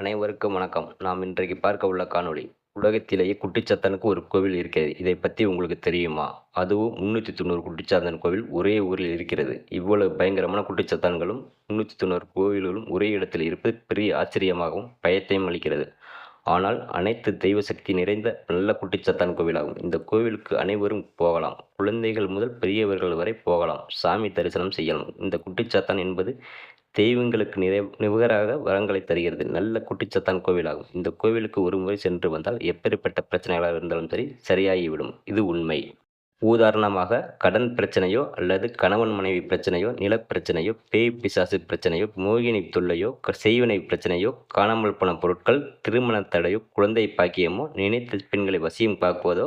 அனைவருக்கும் வணக்கம். நாம் இன்றைக்கு பார்க்க உள்ள காணொளி உலகத்திலேயே குட்டிச்சாத்தானுக்கு ஒரு கோவில் இருக்கிறது. இதை பற்றி உங்களுக்கு தெரியுமா? அதுவும் முந்நூற்றி தொண்ணூறு குட்டிச்சாத்தன் கோவில் ஒரே ஊரில் இருக்கிறது. இவ்வளவு பயங்கரமான குட்டிச்சாத்தான்களும் முந்நூற்றி தொண்ணூறு கோவில்களும் ஒரே இடத்தில் இருப்பது பெரிய ஆச்சரியமாகவும் பயத்தையும் அளிக்கிறது. ஆனால் அனைத்து தெய்வ சக்தி நிறைந்த நல்ல குட்டிச்சத்தான் கோவிலாகும். இந்த கோவிலுக்கு அனைவரும் போகலாம். குழந்தைகள் முதல் பெரியவர்கள் வரை போகலாம். சாமி தரிசனம் செய்யலாம். இந்த குட்டிச்சாத்தான் என்பது தெய்வங்களுக்கு நிறை நிகராக வரங்களை தருகிறது. நல்ல குட்டிச்சத்தான் கோவிலாகும். இந்த கோவிலுக்கு ஒரு முறை சென்று வந்தால் எப்பேற்பட்ட பிரச்சனைகளாக இருந்தாலும் சரி சரியாகிவிடும். இது உண்மை. உதாரணமாக கடன் பிரச்சனையோ அல்லது கணவன் மனைவி பிரச்சனையோ நிலப்பிரச்சனையோ பேய் பிசாசு பிரச்சனையோ மோகினி தொல்லையோ செய்வினை பிரச்சனையோ காணாமல் போன பொருட்கள் திருமண தடையோ குழந்தை பாக்கியமோ நினைத்த பெண்களை வசியம் பார்க்குவதோ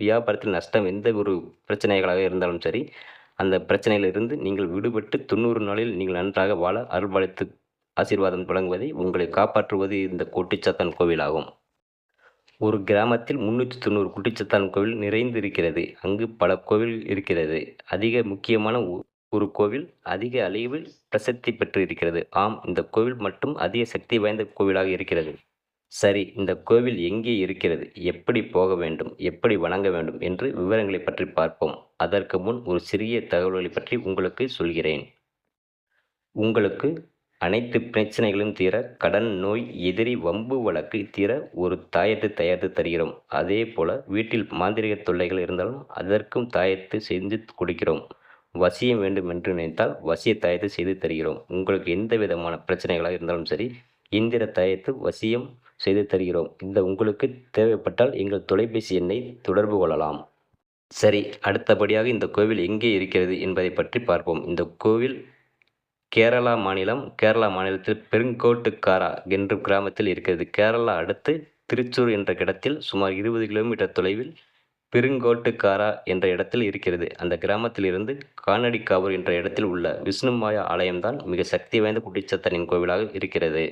வியாபாரத்தில் நஷ்டம் எந்த ஒரு பிரச்சனைகளாக இருந்தாலும் சரி அந்த பிரச்சனையிலிருந்து நீங்கள் விடுபட்டு தொண்ணூறு நாளில் நீங்கள் நன்றாக வாழ அருள்பாலித்து ஆசீர்வாதம் வழங்குவதை உங்களை காப்பாற்றுவது இந்த கோட்டிச்சத்தான் கோவிலாகும். ஒரு கிராமத்தில் முன்னூற்றி தொண்ணூறு குட்டிச்சத்தான் கோவில் நிறைந்து இருக்கிறது அங்கு பல கோவில் இருக்கிறது. அதிக முக்கியமான ஒரு கோவில் அதிக அளவில் பிரசித்தி பெற்று இருக்கிறது ஆம் இந்த கோவில் மட்டும் அதிக சக்தி வாய்ந்த கோவிலாக இருக்கிறது. சரி இந்த கோவில் எங்கே இருக்கிறது? எப்படி போக வேண்டும்? எப்படி வணங்க வேண்டும்? என்று விவரங்களை பற்றி பார்ப்போம். அதற்கு முன் ஒரு சிறிய தகவல்களை பற்றி உங்களுக்கு சொல்கிறேன். உங்களுக்கு அனைத்து பிரச்சனைகளும் தீர கடன் நோய் எதிரி வம்பு வழக்கு தீர ஒரு தாயத்தை தயாரித்து தருகிறோம். அதே போல வீட்டில் மாந்திரிக தொல்லைகள் இருந்தாலும் அதற்கும் தாயத்து செஞ்சு கொடுக்கிறோம். வசியம் வேண்டும் என்று நினைத்தால் வசிய தாயத்தை செய்து தருகிறோம். உங்களுக்கு எந்த விதமான பிரச்சனைகளாக இருந்தாலும் சரி இந்திர தயத்து வசியம் செய்து தருகிறோம். இந்த உங்களுக்கு தேவைப்பட்டால் எங்கள் தொலைபேசி எண்ணை தொடர்பு கொள்ளலாம். சரி அடுத்தபடியாக இந்த கோவில் எங்கே இருக்கிறது என்பதை பற்றி பார்ப்போம். இந்த கோவில் கேரளா மாநிலம் கேரளா மாநிலத்தில் பெருங்கோட்டுக்காரா என்ற கிராமத்தில் இருக்கிறது. கேரளா அடுத்து திருச்சூர் என்ற இடத்தில் சுமார் இருபது கிலோமீட்டர் தொலைவில் பெருங்கோட்டுக்காரா என்ற இடத்தில் இருக்கிறது. அந்த கிராமத்திலிருந்து கானடிக்காவூர் என்ற இடத்தில் உள்ள விஷ்ணுமாயா ஆலயம்தான் மிக சக்தி வாய்ந்த குட்டிச்சத்தனின் கோவிலாக இருக்கிறது.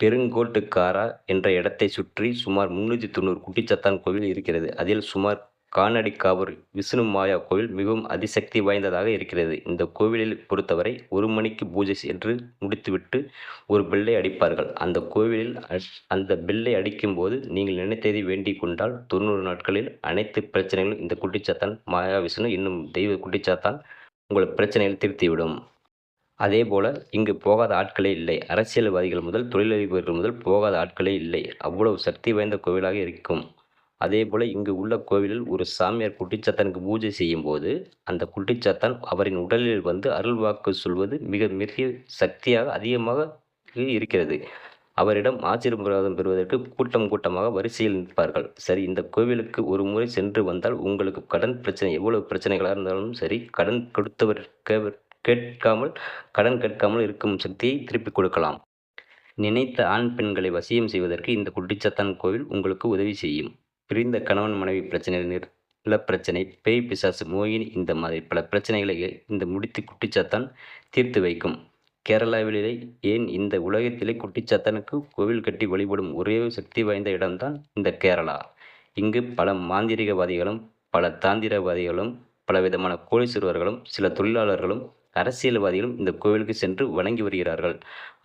பெருங்கோட்டுக்காரா என்ற இடத்தை சுற்றி சுமார் முன்னூற்றி தொண்ணூறு குட்டிச்சத்தான் கோவில் இருக்கிறது. அதில் சுமார் காணடிக்காவூர் விஷ்ணு மாயா கோவில் மிகவும் அதிசக்தி வாய்ந்ததாக இருக்கிறது. இந்த கோவிலில் பொறுத்தவரை ஒரு மணிக்கு பூஜை என்று முடித்துவிட்டு ஒரு பெல்லை அடிப்பார்கள். அந்த கோவிலில் அந்த பெல்லை அடிக்கும்போது நீங்கள் நினைத்ததை வேண்டிக் கொண்டால் தொண்ணூறு நாட்களில் அனைத்து பிரச்சனைகளும் இந்த குட்டிச்சாத்தான் மாயா விஷ்ணு இன்னும் தெய்வ குட்டிச்சாத்தான் உங்கள் பிரச்சனைகள் திருத்திவிடும். அதே போல் இங்கு போகாத ஆட்களே இல்லை. அரசியல்வாதிகள் முதல் தொழிலதிபர்கள் முதல் போகாத ஆட்களே இல்லை. அவ்வளவு சக்தி வாய்ந்த கோவிலாக இருக்கும். அதே போல் இங்கு உள்ள கோவிலில் ஒரு சாமியார் குட்டிச்சாத்தானுக்கு பூஜை செய்யும் போது அந்த குட்டிச்சாத்தான் அவரின் உடலில் வந்து அருள்வாக்கு சொல்வது மிக மிக சக்தியாக அதிகமாக இருக்கிறது. அவரிடம் ஆசீர்வாதம் பெறுவதற்கு கூட்டம் கூட்டமாக வரிசையில் நிற்பார்கள். சரி இந்த கோவிலுக்கு ஒரு முறை சென்று வந்தால் உங்களுக்கு கடன் பிரச்சனை எவ்வளவு பிரச்சனைகளாக இருந்தாலும் சரி கடன் கொடுத்தவர் கேட்காமல் கடன் கேட்காமல் இருக்கும் சக்தியை திருப்பிக் கொடுக்கலாம். நினைத்த ஆண் பெண்களை வசியம் செய்வதற்கு இந்த குட்டிச்சத்தான் கோவில் உங்களுக்கு உதவி செய்யும். பிரிந்த கணவன் மனைவி பிரச்சனை நிர் நிலப்பிரச்சனை பேய் பிசாசு மோகினி இந்த மாதிரி பல பிரச்சனைகளை இந்த முடித்து குட்டிச்சாத்தான் தீர்த்து வைக்கும். கேரளாவிலே ஏன் இந்த உலகத்திலே குட்டிச்சாத்தானுக்கு கோவில் கட்டி வழிபடும் ஒரே சக்தி வாய்ந்த இடம்தான் இந்த கேரளா? இங்கு பல மாந்திரிகவாதிகளும் பல தாந்திரவாதிகளும் பலவிதமான கோடீஸ்வரர்களும் சில தொழிலாளர்களும் அரசியல்வாதிகளும் இந்த கோவிலுக்கு சென்று வணங்கி வருகிறார்கள்.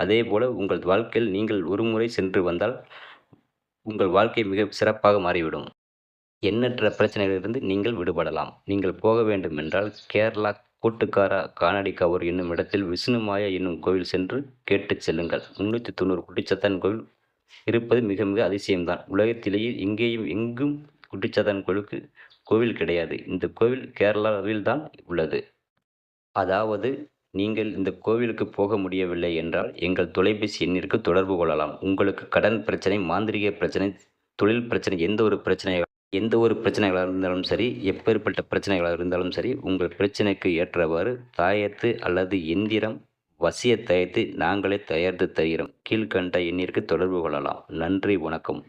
அதே போல் உங்கள் வாழ்க்கையில் நீங்கள் ஒரு முறை சென்று வந்தால் உங்கள் வாழ்க்கை மிக சிறப்பாக மாறிவிடும். எண்ணற்ற பிரச்சனைகளிலிருந்து நீங்கள் விடுபடலாம். நீங்கள் போக வேண்டும் என்றால் கேரளா கூட்டுக்காரா கானடிக்காவூர் என்னும் இடத்தில் விஷ்ணுமாயா என்னும் கோவில் சென்று கேட்டுச் செல்லுங்கள். முன்னூற்றி தொண்ணூறு குட்டிச்சத்தான் கோவில் இருப்பது மிக மிக அதிசயம்தான். உலகத்திலேயே எங்கேயும் எங்கும் குட்டிச்சத்தான் கோவிலுக்கு கோவில் கிடையாது. இந்த கோவில் கேரளாவில் தான் உள்ளது. அதாவது நீங்கள் இந்த கோவிலுக்கு போக முடியவில்லை என்றால் எங்கள் தொலைபேசி எண்ணிற்கு தொடர்பு கொள்ளலாம். உங்களுக்கு கடன் பிரச்சனை மாந்திரீக பிரச்சனை தொழில் பிரச்சனை எந்த ஒரு பிரச்சனையாக எந்த ஒரு பிரச்சனைகளாக இருந்தாலும் சரி எப்பேற்பட்ட பிரச்சனைகளாக இருந்தாலும் சரி உங்கள் பிரச்சனைக்கு ஏற்றவாறு தாயத்து அல்லது எந்திரம் வசிய தயத்து நாங்களே தயாரித்து தருகிறோம். கீழ்கண்ட எண்ணிற்கு தொடர்பு கொள்ளலாம். நன்றி வணக்கம்.